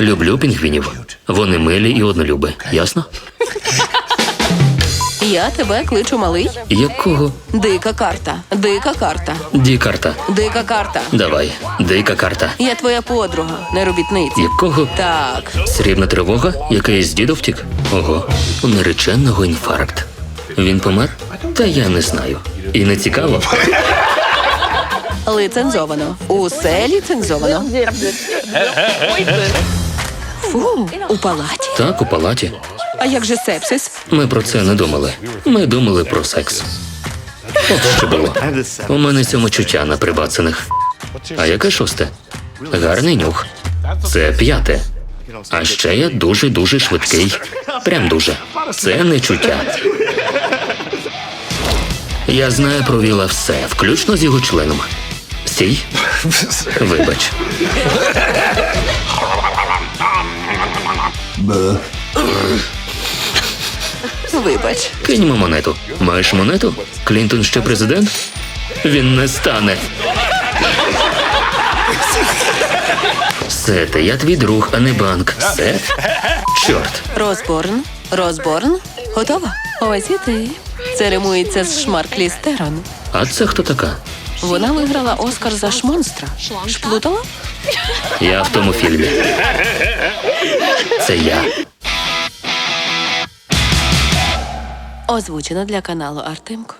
Люблю пінгвінів. Вони милі і однолюби. Ясно? Я тебе кличу малий. Якого? Дика карта. Дика карта. Ді карта. Дика карта. Давай, дика карта. Я твоя подруга, не робітниці. Якого? Так, Срібна тривога? Якийсь дідо втік? Ого, у нареченого інфаркт. Він помер? Та я не знаю. І не цікаво. Лицензовано. Усе ліцензовано. Фу, у палаті. Так, у палаті. А як же сепсис? Ми про це не думали. Ми думали про секс. От що було. У мене самочуття на прибацаних. А яке шосте? Гарний нюх. Це п'яте. А ще я дуже-дуже швидкий. Прям дуже. Це не чуття. Я знаю про Віла все, включно з його членом. Стій. Вибач. Вибач. Киньмо монету. Маєш монету? Клінтон ще президент? Він не стане. Сете, я твій друг, а не банк. Сет? Чорт. Розборн. Розборн. Готова? Ось і ти. Це римується з Шмарклі Стерон. А це хто така? Вона виграла Оскар за шмонстра. Шплутала? Я в тому фільмі. Це я. Озвучено для каналу Артемко.